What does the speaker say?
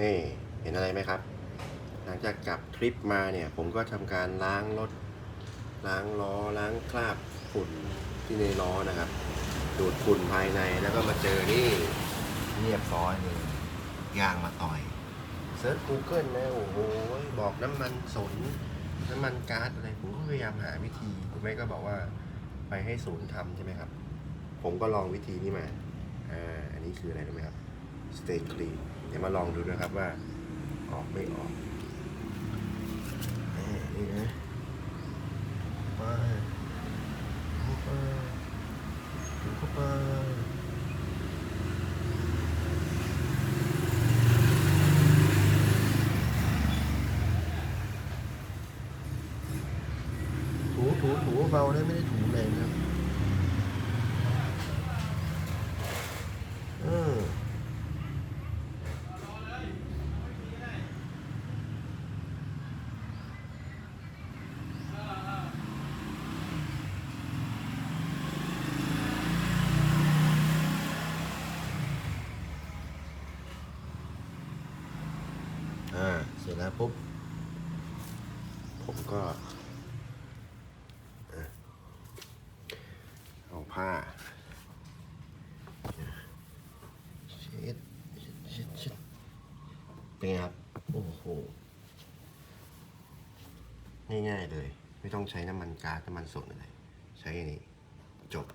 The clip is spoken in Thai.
นี่เห็นอะไรไหมครับ หลังจากกลับทริปมาเนี่ยผมก็ทำการล้างรถ ล้างล้อล้างคราบฝุ่นที่ในล้อนะครับ ดูดฝุ่นภายในแล้วก็มาเจอนี่เรียบร้อยเลยยางมาต่อยเซิร์ช Google นะโอ้โหบอกน้ำมันสนน้ำมันก๊าซอะไรผมก็พยายามหาวิธีคุณแม่ก็บอกว่าไปให้ศูนย์ทำใช่ไหมครับ ผมก็ลองวิธีนี้มาอ่าอันนี้คืออะไรรู้ไหมครับ Stay clean เดี๋ยวมาลองดูนะครับว่าออกไม่ออกนี่นะมาเข้าไปเข้าไปถูถูถูเบาได้ไม่ได้ถูแรงนะครับเออ อ่า เสร็จแล้วปุ๊บ ผมก็เอาผ้าเช็ดเช็ดเช็ดเช็ดเป็นไงครับ โอ้โห ง่ายๆเลย ไม่ต้องใช้น้ำมันก๊าซน้ำมันสดอะไร ใช้อันนี้จบ